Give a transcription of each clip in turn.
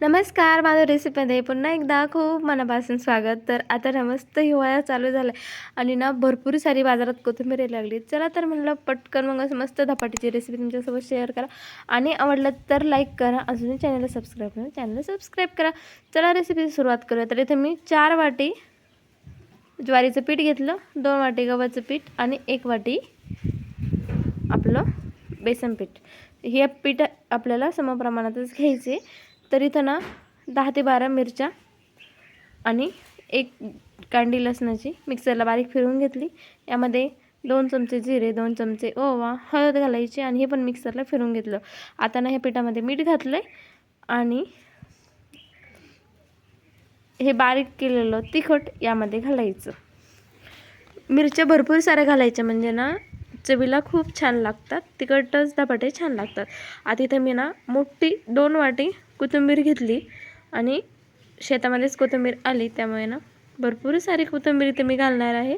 नमस्कार माझं रेसिपीमध्ये पुन्हा एकदा खूप मनापासून स्वागत. तर आता ना मस्त हिवाळा चालू झाला आहे आणि ना भरपूर सारी बाजारात कोथिंबीर लागली. चला तर म्हणलं पटकन मग असं मस्त धपाटीची रेसिपी तुमच्यासोबत शेअर करा. आणि आवडलं तर लाईक करा. अजूनही चॅनलला सबस्क्राईब करा. चॅनलला सबस्क्राईब करा. चला रेसिपीची सुरुवात करूया. तर इथे मी चार वाटी ज्वारीचं पीठ घेतलं. दोन वाटी गव्हाचं पीठ आणि एक वाटी आपलं बेसन पीठ. हे पीठ आपल्याला समप्रमाणातच घ्यायचे. तर इथं ना दहा ते बारा मिरच्या आणि एक कांडी लसणाची मिक्सरला बारीक फिरवून घेतली. यामध्ये दोन चमचे जिरे दोन चमचे ओवा हळद घालायची आणि हे पण मिक्सरला फिरवून घेतलं. आता ना ह्या पिठामध्ये मीठ घातलं आहे आणि हे बारीक केलेलं तिखट यामध्ये घालायचं. मिरच्या भरपूर साऱ्या घालायच्या म्हणजे ना चवीला खूप छान लागतात. तिखटच धपाटे छान लागतात. आता इथं मी ना मोठी दोन वाटी कोथिंबीर घेतली आणि शेतामध्येच कोथिंबीर आली त्यामुळे ना भरपूर सारी कोथिंबीर इथे मी घालणार आहे.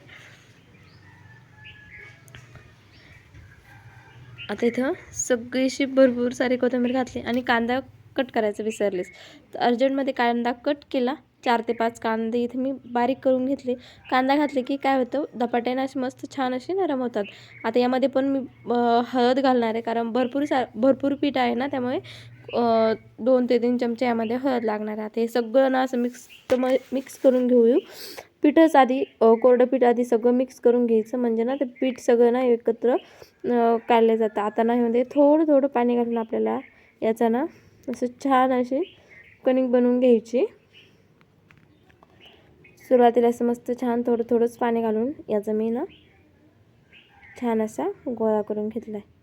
आता इथं सगळीशी भरपूर सारी कोथिंबीर घातली आणि कांदा कट करायचं विसरलेस. तर अर्जंटमध्ये कांदा कट केला चार ते पाच कांदे इथे मी बारीक करून घेतले. कांदा घातले की काय होतं धपाट्याने असे मस्त छान असे नरम होतात. आता यामध्ये पण मी हळद घालणार आहे कारण भरपूर सा भरपूर पीठ आहे ना त्यामुळे दोन ते तीन चमचे यामध्ये हळद लागणार आहे. हे सगळं ना असं मिक्स मिक्स करून घेऊ पीठच आधी कोरडं पीठ आधी सगळं मिक्स करून घ्यायचं. म्हणजे ना ते पीठ सगळं ना एकत्र काढलं जातं. आता ना ह्यामध्ये थोडं थोडं पाणी घालून आपल्याला याचा ना असं छान अशी कणिक बनवून घ्यायची. सुरुवातीला असं मस्त छान थोडं थोडंच पाणी घालून याचा मी ना छान असा गोळा करून घेतला आहे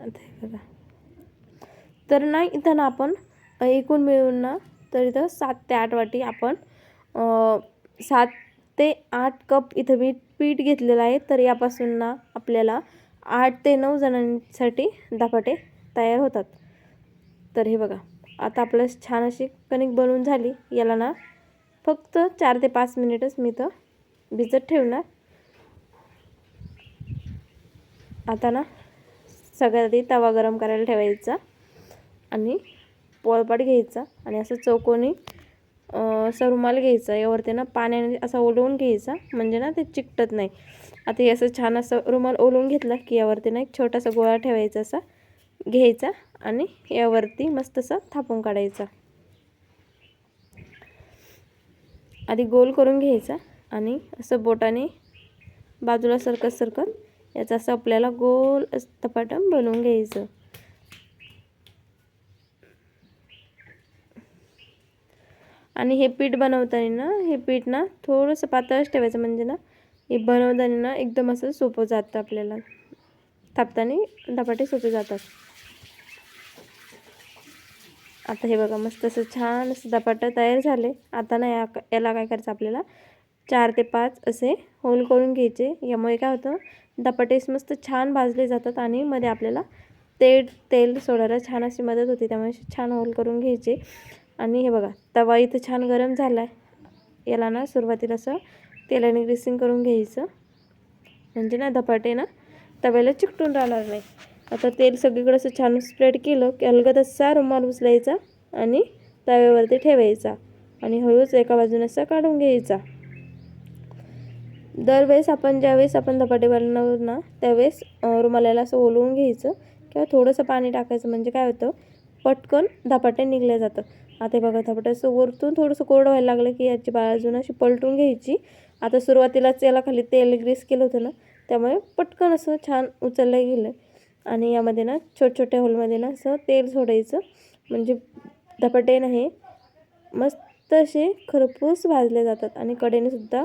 आता बघा. तर ना इथं ना आपण एकूण मिळून ना तर इथं सात ते आठ वाटी आपण सात ते आठ कप इथं मी पीठ घेतलेलं आहे. तर यापासून ना आपल्याला आठ ते नऊ जणांसाठी धपाटे तयार होतात. तर हे बघा आता आपलं छान अशी कणिक बनवून झाली. याला ना फक्त चार ते पाच मिनिटच मी तर भिजत ठेवणार. आता ना सगळ्यात आधी तवा गरम करायला ठेवायचा. आणि पोळपाट घ्यायचा आणि असं चौकोनी असा रुमाल घ्यायचा. यावरती ना पाण्याने असा ओलवून घ्यायचा. म्हणजे ना ते चिकटत नाही. आता हे असं छान असं रुमाल ओलवून घेतला की यावरती ना एक छोटासा गोळा ठेवायचा असा घ्यायचा आणि यावरती मस्त असा थापून काढायचा. आधी गोल करून घ्यायचा आणि असं बोटाने बाजूला सरकत सरकत याचा असं आपल्याला गोल तपाटम बनवून घ्यायचं. आणि हे पीठ बनवताना ना हे पीठ ना थोडंसं पातळच ठेवायचं म्हणजे ना हे बनवताना ना एकदम असं सोपं जातं आपल्याला. थापताना धपाटे सोपे जातात. आता हे बघा मस्त असं छान असं धपाटं तयार झाले. आता ना या याला काय करायचं आपल्याला? चार ते पाच असे होल करून घ्यायचे. यामुळे काय होतं धपाटेस मस्त छान भाजले जातात आणि मध्ये आपल्याला तेल तेल सोडायला छान अशी मदत होते. त्यामुळे छान होल करून घ्यायचे. आणि हे बघा तवा इथं छान गरम झाला आहे याला ना सुरुवातीला असं तेलाने ग्रेसिंग करून घ्यायचं. म्हणजे ना धपाटे ना तव्याला चिकटून राहणार नाही. आता तेल सगळीकडे असं छान स्प्रेड केलं की अलगद असा रुमाल उचलायचा आणि तव्यावरती ठेवायचा. आणि हळूच एका बाजूने असा काढून घ्यायचा. दरवेळेस आपण ज्यावेळेस आपण धपाटे बनवणार ना त्यावेळेस रुमालाला असं ओलवून घ्यायचं किंवा थोडंसं पाणी टाकायचं. म्हणजे काय होतं? पटकन धपाटे निघले जातं. आता बघा थापट असं वरतून थोडंसं कोरडं व्हायला लागलं की याची बाजून अशी पलटून घ्यायची. आता सुरुवातीलाच याला खाली तेल ग्रीस केलं होतं ना त्यामुळे पटकन असं छान उचललं गेलं. आणि यामध्ये ना छोट छोट्या होलमध्ये ना असं तेल सोडायचं. म्हणजे धपाटे हे मस्त असे खरपूस भाजले जातात आणि कडेने सुद्धा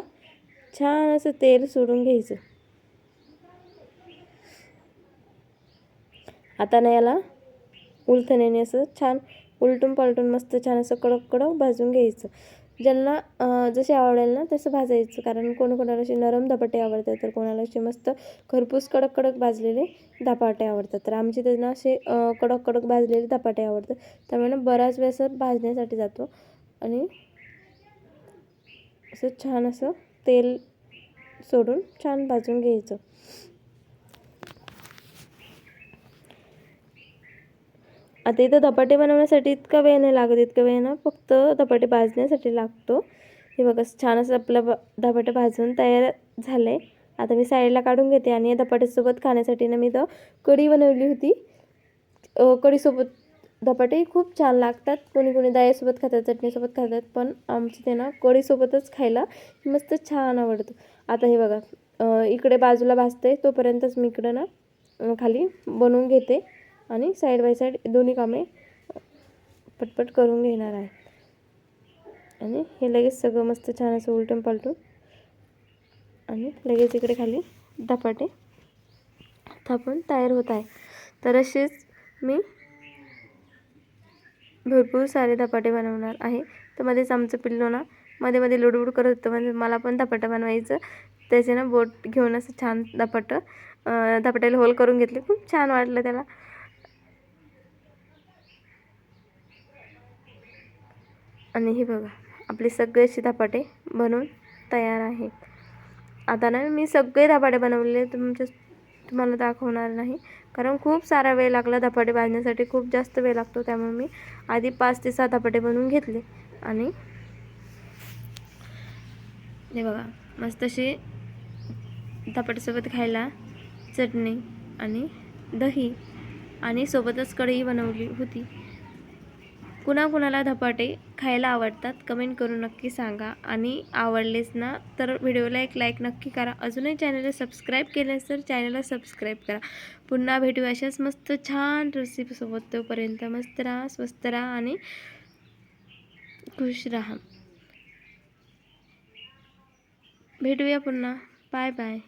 छान असं तेल सोडून घ्यायचं. आता ना याला उलथण्याने असं छान उलटून पलटून मस्त छान असं कडक कडक भाजून घ्यायचं. ज्यांना जसे आवडेल ना तसं भाजायचं. कारण कोण कोणाला असे नरम धपाटे आवडतात तर कोणाला असे मस्त खरपूस कडक कडक भाजलेले धपाटे आवडतात. तर आमचे त्यांना असे कडक कडक भाजलेले धपाटे आवडतात. त्यामुळे बराच वेळ असं भाजण्यासाठी जातो. आणि असं छान असं तेल सोडून छान भाजून घ्यायचं. आता इथं धपाटे बनवण्यासाठी इतका वेळ नाही लागत इतका वेळ ना फक्त धपाटे भाजण्यासाठी लागतो. हे बघा छान असं आपलं ब धपाटे भाजून तयार झालं आहे आता मी साईडला काढून घेते आणि या धपाट्यासोबत खाण्यासाठी ना मी इथं कढी बनवली होती. कढीसोबत धपाटे खूप छान लागतात. कोणी कोणी डाळीसोबत खातात चटणीसोबत खातात पण आमचं ते ना कढीसोबतच खायला मस्त छान आवडतं. आता हे बघा इकडे बाजूला भाजते तोपर्यंतच मी इकडं ना खाली बनवून घेते. आणि साईड बाय साईड दोन्ही कामे पटपट करून घेणार आहे. आणि हे लगेच सगळं मस्त छान असं उलटून पालटून आणि लगेच इकडे खाली धपाटे थापून तयार होत आहे. तर असेच मी भरपूर सारे धपाटे बनवणार आहे. तर मध्येच आमचं पिल्लो ना मध्ये मध्ये लुडबुड करत होतं म्हणजे मला पण धपाटं बनवायचं. त्याचे ना बोट घेऊन असं छान धपाटं धपाट्याला होल करून घेतले. खूप छान वाटलं त्याला. आणि हे बघा आपले सगळे असे धपाटे बनवून तयार आहेत. आता ना मी सगळे धपाटे बनवलेले तुमच्या तुम्हाला दाखवणार नाही. कारण खूप सारा वेळ लागला धपाटे भाजण्यासाठी खूप जास्त वेळ लागतो त्यामुळे मी आधी पाच ते सहा धपाटे बनवून घेतले. आणि हे बघा मस्त असे धपाट्यासोबत खायला चटणी आणि दही आणि सोबतच कढई बनवली होती. कुणाकुणाला धपाटे खायला आवडतात कमेंट करून नक्की सांगा. आणि आवडलेच ना तर व्हिडिओला एक लाईक नक्की करा. अजूनही चॅनलला सबस्क्राईब केलेस तर चॅनलला सबस्क्राईब करा. पुन्हा भेटू अशाच मस्त छान रेसिपीसोबत तोपर्यंत मस्त राहा स्वस्त राहा आणि खुश राहा. भेटूया पुन्हा. Bye bye